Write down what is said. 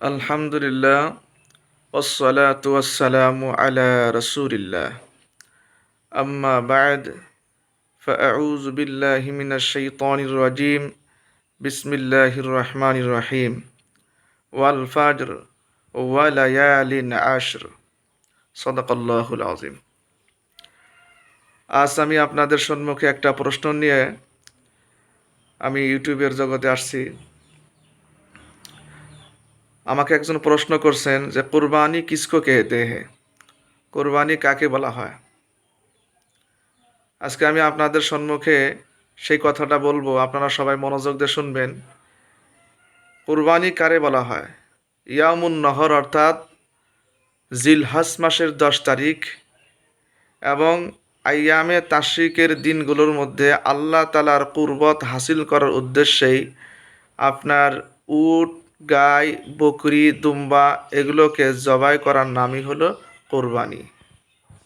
الحمد لله والصلاة والسلام على رسول الله أما بعد فأعوذ بالله من الشيطان الرجيم بسم الله الرحمن الرحيم والفجر وليال عشر صدق الله العظيم আজ আমি আপনাদের সম্মুখে একটা প্রশ্ন নিয়ে আমি ইউটিউবের জগতে আসছি আমাকে একজন প্রশ্ন করছেন যে, কুরবানি কিসকো কেতে হে কুরবানি কাকে বলা হয়? আজকে আমি আপনাদের সম্মুখে সেই কথাটা বলব। আপনারা সবাই মনোযোগ দিয়ে শুনবেন। কুরবানি কারে বলা হয়? ইয়ামুন নহর অর্থাৎ জিলহাস মাসের দশ তারিখ এবং আয়ামে তাসিকের দিনগুলোর মধ্যে আল্লাহ তালার কুরবত হাসিল করার উদ্দেশ্যেই আপনার উট গাই বকরি দুম্বা এগুলোকে জবাই করার নামই হলো কোরবানি।